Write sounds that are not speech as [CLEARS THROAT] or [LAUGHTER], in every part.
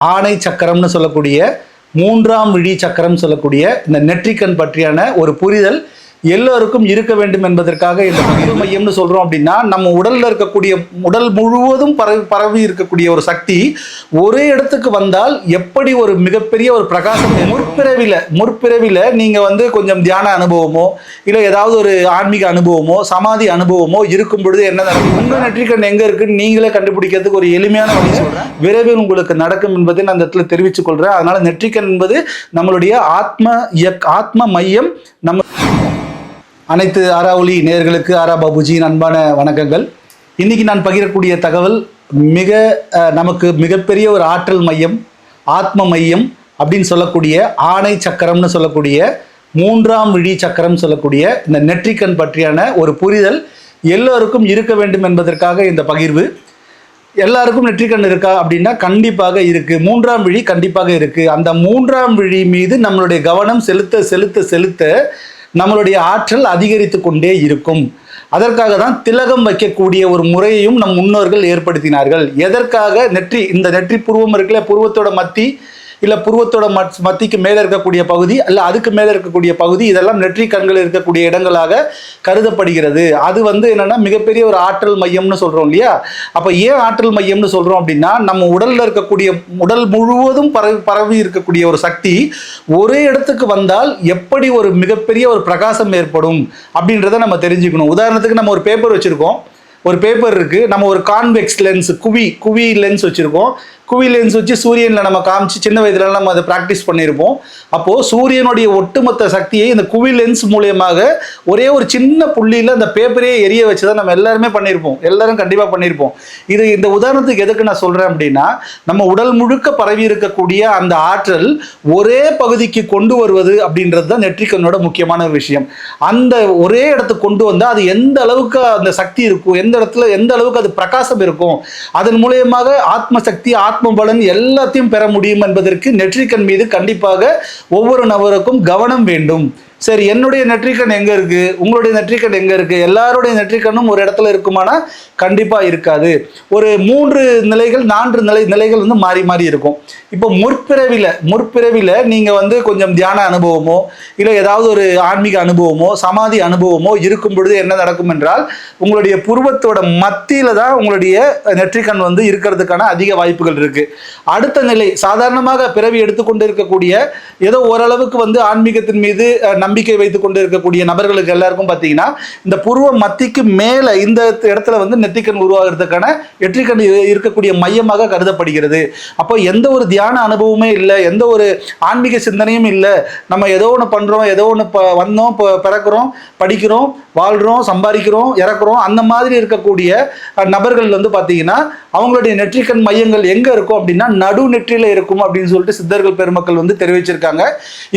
ஆணை சக்கரம்னு சொல்லக்கூடிய மூன்றாம் விழி சக்கரம் சொல்லக்கூடிய இந்த நெற்றிக்கண் பற்றியான ஒரு புரிதல் எல்லோருக்கும் இருக்க வேண்டும் என்பதற்காக இந்த பகிர்வு மையம்னு சொல்கிறோம் அப்படின்னா நம்ம உடலில் இருக்கக்கூடிய உடல் முழுவதும் பரவி பரவி இருக்கக்கூடிய ஒரு சக்தி ஒரே இடத்துக்கு வந்தால் எப்படி ஒரு மிகப்பெரிய ஒரு பிரகாசம் முற்பிறவில முற்பிறவில நீங்கள் வந்து கொஞ்சம் தியான அனுபவமோ இல்லை ஏதாவது ஒரு ஆன்மீக அனுபவமோ சமாதி அனுபவமோ இருக்கும் பொழுது என்ன நடக்கும்? நெற்றிக்கண் எங்கே இருக்குன்னு நீங்களே கண்டுபிடிக்கிறதுக்கு ஒரு எளிமையான வழி விரைவில் உங்களுக்கு நடக்கும் என்பதை நான் அந்த இடத்துல தெரிவித்துக் கொள்கிறேன் அதனால் நெற்றிக்கண் என்பது நம்மளுடைய ஆத்ம இயக் ஆத்ம மையம் நம்ம அனைத்து ஆராவொலி நேர்களுக்கு ஆரா பாபுஜியின் அன்பான வணக்கங்கள். இன்றைக்கி நான் பகிரக்கூடிய தகவல் மிக நமக்கு மிகப்பெரிய ஒரு ஆற்றல் மையம் ஆத்ம மையம் அப்படின்னு சொல்லக்கூடிய ஆணை சக்கரம்னு சொல்லக்கூடிய மூன்றாம் விழி சக்கரம் சொல்லக்கூடிய இந்த நெற்றிக்கண் பற்றியான ஒரு புரிதல் எல்லோருக்கும் இருக்க வேண்டும் என்பதற்காக இந்த பகிர்வு. எல்லாருக்கும் நெற்றிக்கண் இருக்கா அப்படின்னா கண்டிப்பாக இருக்குது மூன்றாம் விழி கண்டிப்பாக இருக்குது அந்த மூன்றாம் விழி மீது நம்மளுடைய கவனம் செலுத்த செலுத்த செலுத்த நம்மளுடைய ஆற்றல் அதிகரித்து கொண்டே இருக்கும். அதற்காக தான் திலகம் வைக்கக்கூடிய ஒரு முறையையும் நம் முன்னோர்கள் ஏற்படுத்தினார்கள். எதற்காக? நெற்றி இந்த நெற்றி புருவம் இருக்குல்ல புருவத்தோட மத்தி இல்லை புருவத்தோட மத் மத்திக்கு மேலே இருக்கக்கூடிய பகுதி அல்ல அதுக்கு மேலே இருக்கக்கூடிய பகுதி இதெல்லாம் நெற்றி கண்கள் இருக்கக்கூடிய இடங்களாக கருதப்படுகிறது. அது வந்து என்னென்னா மிகப்பெரிய ஒரு ஆற்றல் மையம்னு சொல்கிறோம் இல்லையா? அப்போ ஏன் ஆற்றல் மையம்னு சொல்கிறோம் அப்படின்னா நம்ம உடலில் இருக்கக்கூடிய உடல் முழுவதும் பரவி பரவி இருக்கக்கூடிய ஒரு சக்தி ஒரே இடத்துக்கு வந்தால் எப்படி ஒரு மிகப்பெரிய ஒரு பிரகாசம் ஏற்படும் அப்படின்றத நம்ம தெரிஞ்சுக்கணும். உதாரணத்துக்கு நம்ம ஒரு பேப்பர் வச்சுருக்கோம். ஒரு பேப்பர் இருக்குது நம்ம ஒரு கான்வெக்ஸ் லென்ஸ் குவி குவி லென்ஸ் வச்சுருக்கோம். குவி லென்ஸ் வச்சு சூரியனில் நம்ம காமிச்சு சின்ன வயதுல நம்ம அதை ப்ராக்டிஸ் பண்ணியிருப்போம் அப்போது சூரியனுடைய ஒட்டுமொத்த சக்தியை இந்த குவி லென்ஸ் மூலியமாக ஒரே ஒரு சின்ன புள்ளியில் அந்த பேப்பரே எரிய வச்சு தான் நம்ம எல்லாருமே பண்ணியிருப்போம் எல்லாரும் கண்டிப்பாக பண்ணியிருப்போம் இது இந்த உதாரணத்துக்கு எதுக்கு நான் சொல்கிறேன் அப்படின்னா நம்ம உடல் முழுக்க பரவி இருக்கக்கூடிய அந்த ஆற்றல் ஒரே பகுதிக்கு கொண்டு வருவது அப்படின்றது தான் நெற்றிக்கண்ணோட முக்கியமான ஒரு விஷயம். அந்த ஒரே இடத்துக்கு கொண்டு வந்தால் அது எந்த அளவுக்கு அந்த சக்தி இருக்கும் எந்த இடத்துல எந்த அளவுக்கு அது பிரகாசம் இருக்கும் அதன் மூலியமாக ஆத்ம சக்தி ஆத்ம பலன் எல்லாத்தையும் பெற முடியும் என்பதற்கு நெற்றிக்கண் மீது கண்டிப்பாக ஒவ்வொரு நபருக்கும் கவனம் வேண்டும். சரி என்னுடைய நெற்றிக்கண் எங்க இருக்கு? உங்களுடைய நெற்றிக்கண் எங்க இருக்கு? எல்லாருடைய நெற்றிக்கண்ணும் ஒரு இடத்துல இருக்குமானா கண்டிப்பா இருக்காது. ஒரு மூன்று நிலைகள் நான்கு நிலை நிலைகள் வந்து மாறி மாறி இருக்கும். இப்போ முற்பிறவில முற்பிறவில நீங்க வந்து கொஞ்சம் தியான அனுபவமோ இல்லை ஏதாவது ஒரு ஆன்மீக அனுபவமோ சமாதி அனுபவமோ இருக்கும் பொழுது என்ன நடக்கும் என்றால் உங்களுடைய புருவத்தோட மத்தியில தான் உங்களுடைய நெற்றிக்கண் வந்து இருக்கிறதுக்கான அதிக வாய்ப்புகள் இருக்கு. அடுத்த நிலை சாதாரணமாக பிறவி எடுத்துக்கொண்டு இருக்கக்கூடிய ஏதோ ஓரளவுக்கு வந்து ஆன்மீகத்தின் மீது நம்பிக்கை வைத்துக் கொண்டு இருக்கக்கூடிய நபர்களுக்கு எல்லாருக்கும் பார்த்தீங்கன்னா இந்த புருவ மத்திக்கு மேலே இந்த இடத்துல வந்து நெற்றிக்கண் உருவாகிறதுக்கான நெற்றிக்கண் இருக்கக்கூடிய மையமாக கருதப்படுகிறது. அப்போ எந்த ஒரு தியான அனுபவமே இல்லை எந்த ஒரு ஆன்மீக சிந்தனையும் இல்லை. நம்ம ஏதோ ஒன்று பண்ணுறோம் ஏதோ ஒன்று வந்தோம் இப்போ பிறக்கிறோம் படிக்கிறோம் வாழ்கிறோம் சம்பாதிக்கிறோம் இறக்குறோம் அந்த மாதிரி இருக்கக்கூடிய நபர்கள் வந்து பார்த்தீங்கன்னா அவங்களுடைய நெற்றிக்கண் மையங்கள் எங்கே இருக்கும் அப்படின்னா நடு நெற்றியில் இருக்கும் அப்படின்னு சொல்லிட்டு சித்தர்கள் பெருமக்கள் வந்து தெரிவிச்சிருக்காங்க.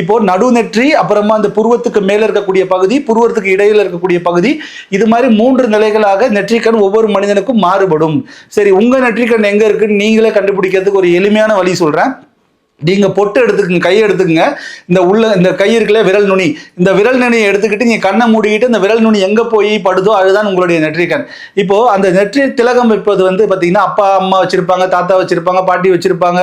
இப்போ நடு நெற்றி அப்புறமா அந்த புருவத்துக்கு மேலே இருக்கக்கூடிய பகுதி புருவத்துக்கு இடையில இருக்கக்கூடிய பகுதி இது மாதிரி மூன்று நிலைகளாக நெற்றிக்கண் ஒவ்வொரு மனிதனுக்கும் மாறுபடும். சரி உங்க நெற்றிக்கண் எங்க இருக்குன்னு நீங்களே கண்டுபிடிக்கிறதுக்கு ஒரு எளிமையான வழி சொல்றேன். நீங்க பொட்டு எடுத்துக்கங்க கை எடுத்துக்கங்க. இந்த உள்ள இந்த கை இருக்குல்ல விரல் நுனி. இந்த விரல் நுனியை எடுத்துக்கிட்டு நீங்க கண்ணை மூடிக்கிட்டு இந்த விரல் நுனி எங்க போய் படுதோ அதுதான் உங்களுடைய நெற்றிக்கண். இப்போ அந்த நெற்றி திலகம் வைப்பது வந்து பாத்தீங்கன்னா அப்பா அம்மா வச்சிருப்பாங்க தாத்தா வச்சிருப்பாங்க பாட்டி வச்சிருப்பாங்க.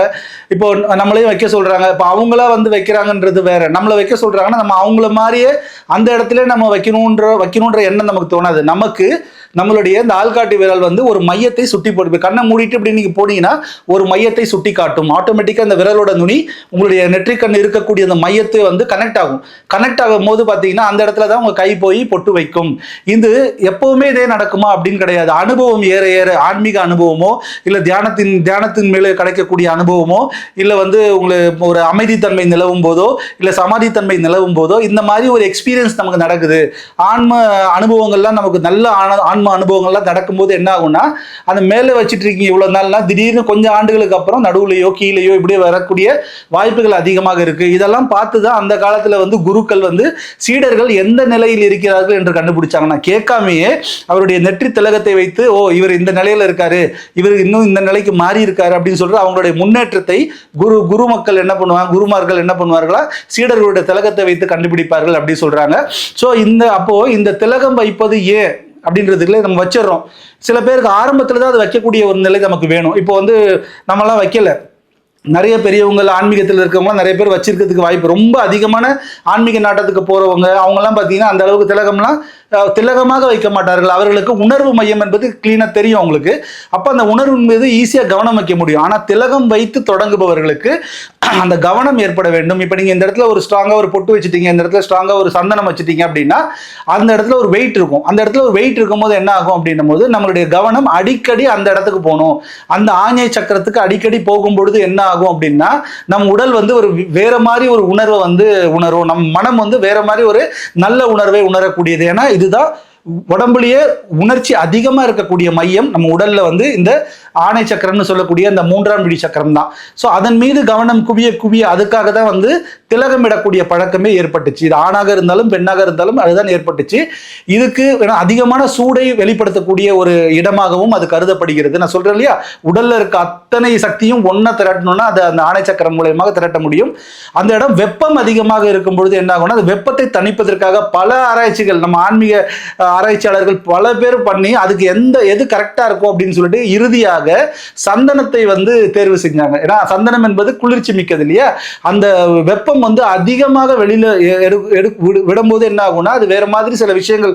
இப்போ நம்மளையும் வைக்க சொல்றாங்க இப்போ அவங்களா வந்து வைக்கிறாங்கன்றது வேற. நம்மளை வைக்க சொல்றாங்கன்னா நம்ம அவங்கள மாதிரியே அந்த இடத்துல நம்ம வைக்கணுன்ற வைக்கணுன்ற எண்ணம் நமக்கு தோணாது. நமக்கு நம்மளுடைய இந்த ஆள்காட்டி விரல் வந்து ஒரு மையத்தை சுட்டி போட்டு கண்ணை மூடிட்டு இப்படி நீங்க போனீங்கன்னா ஒரு மையத்தை சுட்டி காட்டும். ஆட்டோமேட்டிக்கா அந்த விரலோட நுனி உங்களுடைய நெற்றிக்கண் இருக்கக்கூடிய அந்த மையத்தை வந்து கனெக்ட் ஆகும். கனெக்ட் ஆகும் போது பாத்தீங்கன்னா அந்த இடத்துல தான் உங்க கை போய் பொட்டு வைக்கும். இது எப்பவுமே இதே நடக்குமா அப்படின்னு கிடையாது. அனுபவம் ஏற ஏற ஆன்மீக அனுபவமோ இல்ல தியானத்தின் தியானத்தின் மேலே கிடைக்கக்கூடிய அனுபவமோ இல்ல வந்து உங்களுக்கு ஒரு அமைதித்தன்மை நிலவும் போதோ இல்ல சமாதித்தன்மை நிலவும் போதோ இந்த மாதிரி ஒரு எக்ஸ்பீரியன்ஸ் நமக்கு நடக்குது. ஆன்ம அனுபவங்கள்லாம் நமக்கு நல்ல ஆன- ஆன்ம அனுபவங்கள்லாம் நடக்கும்போது என்ன ஆகும்னா அந்த மேலே வச்சுட்டு இருக்கீங்க இவ்வளோ நாள்னா திடீர்னு கொஞ்சம் ஆண்டுகளுக்கு அப்புறம் நடுவுலையோ கீழேயோ இப்படியே வரக்கூடிய வாய்ப்புகள் அதிகமாக இருக்குது இதெல்லாம் பார்த்து தான் அந்த காலத்தில் வந்து குருக்கள் வந்து சீடர்கள் எந்த நிலையில் இருக்கிறார்கள் என்று கண்டுபிடிச்சாங்கன்னா கேட்காமையே அவருடைய நெற்றி திலகத்தை வைத்து ஓ இவர் இந்த நிலையில் இருக்காரு இவர் இன்னும் இந்த நிலைக்கு மாறி இருக்காரு அப்படின்னு சொல்லிட்டு அவங்களுடைய முன்னேற்றத்தை குரு குரு மக்கள் என்ன பண்ணுவாங்க குருமார்கள் என்ன பண்ணுவார்களா சீடர்களுடைய திலகத்தை வைத்து கண்டுபிடிப்பார்கள் அப்படின்னு சொல்றாங்க. ஸோ இந்த அப்போ இந்த திலகம் வைப்பது ஏன்? அப்படின்றதுக்குள்ளே நம்ம வச்சிடுறோம். சில பேருக்கு ஆரம்பத்தில் தான் அது வைக்கக்கூடிய ஒரு நிலை நமக்கு வேணும். இப்போ வந்து நம்மலாம் வைக்கல. நிறைய பெரியவங்க ஆன்மீகத்தில் இருக்கவங்களாம் நிறைய பேர் வச்சிருக்கிறதுக்கு வாய்ப்பு. ரொம்ப அதிகமான ஆன்மீக நாட்டத்துக்கு போகிறவங்க அவங்கெல்லாம் பார்த்தீங்கன்னா அந்த அளவுக்கு திலகம்லாம் திலகமாக வைக்க மாட்டார்கள். அவர்களுக்கு உணர்வு மையம் என்பது கிளீனாக தெரியும் அவங்களுக்கு. அப்போ அந்த உணர்வு மீது ஈஸியாக கவனம் வைக்க முடியும். ஆனால் திலகம் வைத்து தொடங்குபவர்களுக்கு [CLEARS THROAT] அந்த கவனம் ஏற்பட வேண்டும். இப்போ நீங்கள் இந்த இடத்துல ஒரு ஸ்ட்ராங்காக ஒரு பொட்டு வச்சுட்டீங்க இந்த இடத்துல ஸ்ட்ராங்காக ஒரு சந்தனம் வச்சுட்டீங்க அப்படின்னா அந்த இடத்துல ஒரு வெயிட் இருக்கும். அந்த இடத்துல ஒரு வெயிட் இருக்கும்போது என்ன ஆகும் அப்படின்னும் போது நம்மளுடைய கவனம் அடிக்கடி அந்த இடத்துக்கு போகணும். அந்த ஆஞ்சை சக்கரத்துக்கு அடிக்கடி போகும்பொழுது என்ன ஆகும்? அப்படின்னா நம் உடல் வந்து ஒரு வேற மாதிரி ஒரு உணர்வை வந்து உணரும். நம் மனம் வந்து வேற மாதிரி ஒரு நல்ல உணர்வை உணரக்கூடியது. ஏன்னா இதுதான் உடம்புலயே உணர்ச்சி அதிகமா இருக்கக்கூடிய மையம். நம்ம உடல்ல வந்து இந்த ஆணை சக்கரம்னு சொல்லக்கூடிய அந்த மூன்றாம் விடி சக்கரம் தான். ஸோ அதன் மீது கவனம் குவிய குவிய அதுக்காக தான் வந்து திலகமிடக்கூடிய பழக்கமே ஏற்பட்டுச்சு. இது ஆணாக இருந்தாலும் பெண்ணாக இருந்தாலும் அதுதான் ஏற்பட்டுச்சு. இதுக்கு ஏன்னா அதிகமான சூடை வெளிப்படுத்தக்கூடிய ஒரு இடமாகவும் அது கருதப்படுகிறது. நான் சொல்றேன் இல்லையா? உடல்ல இருக்க அத்தனை சக்தியும் ஒன்றை திரட்டணும்னா அது அந்த ஆணை சக்கரம் மூலயமாக திரட்ட முடியும். அந்த இடம் வெப்பம் அதிகமாக இருக்கும் பொழுது என்ன ஆகும்னா அது வெப்பத்தை தணிப்பதற்காக பல ஆராய்ச்சிகள் நம்ம ஆன்மீக ஆராய்ச்சியாளர்கள் பல பேர் பண்ணி அதுக்கு எந்த எது கரெக்டா இருக்கும் அப்படின்னு சொல்லிட்டு இறுதியாக சந்தனத்தை வந்து தேர்வு செஞ்சாங்க. ஏன்னா சந்தனம் என்பது குளிர்ச்சி மிக்கது இல்லையா? அந்த வெப்பம் வந்து அதிகமாக வெளியில எடு விடும்போது என்ன ஆகும்னா அது வேற மாதிரி சில விஷயங்கள்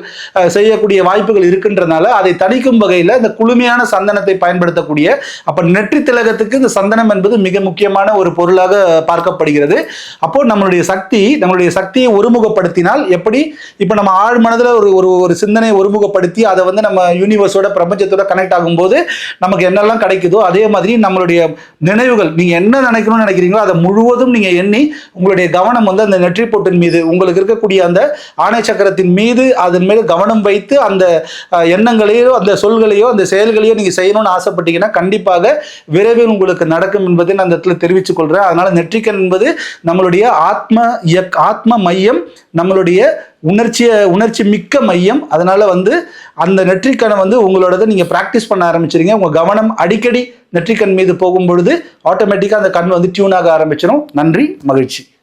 செய்யக்கூடிய வாய்ப்புகள் இருக்கின்றனால அதை தணிக்கும் வகையில் இந்த குளுமையான சந்தனத்தை பயன்படுத்தக்கூடிய அப்ப நெற்றி திலகத்துக்கு இந்த சந்தனம் என்பது மிக முக்கியமான ஒரு பொருளாக பார்க்கப்படுகிறது. அப்போ நம்மளுடைய சக்தி நம்மளுடைய சக்தியை ஒருமுகப்படுத்தினால் எப்படி? இப்போ நம்ம ஆழ் மனதில் ஒரு ஒரு ஒரு சிந்தனையை ஒருமுகப்படுத்தி அதை வந்து நம்ம யூனிவர்ஸோட பிரபஞ்சத்தோட கனெக்ட் ஆகும்போது நமக்கு என்னெல்லாம் கிடைக்குதோ அதே மாதிரி நம்மளுடைய நினைவுகள் நீங்கள் என்ன நினைக்கணும்னு நினைக்கிறீங்களோ அதை முழுவதும் நீங்கள் எண்ணி உங்களுடைய கவனம் வந்து அந்த நெற்றி பொட்டின் மீது உங்களுக்கு இருக்கக்கூடிய அந்த ஆணை சக்கரத்தின் மீது அதன் மேல் கவனம் வைத்து அந்த எண்ணங்களையோ அந்த சொல்களையோ அந்த செயல்களையோ நீங்கள் செய்யணும்னு ஆசைப்பட்டீங்கன்னா கண்டிப்பாக விரைவில் உங்களுக்கு நடக்கும் என்பதை நான் அந்த இடத்துல தெரிவித்துக் கொள்கிறேன் அதனால் நெற்றிக்கண் என்பது நம்மளுடைய ஆத்ம இயக் ஆத்ம மையம் நம்மளுடைய உணர்ச்சியை உணர்ச்சி மிக்க மையம். அதனால வந்து அந்த நெற்றிக்கணை வந்து உங்களோடதை நீங்கள் ப்ராக்டிஸ் பண்ண ஆரம்பிச்சிருங்க. உங்கள் கவனம் அடிக்கடி நெற்றிக்கண் மீது போகும் பொழுது ஆட்டோமேட்டிக்காக அந்த கண் வந்து டியூன் ஆக ஆரம்பிச்சிடும் நன்றி மகிழ்ச்சி.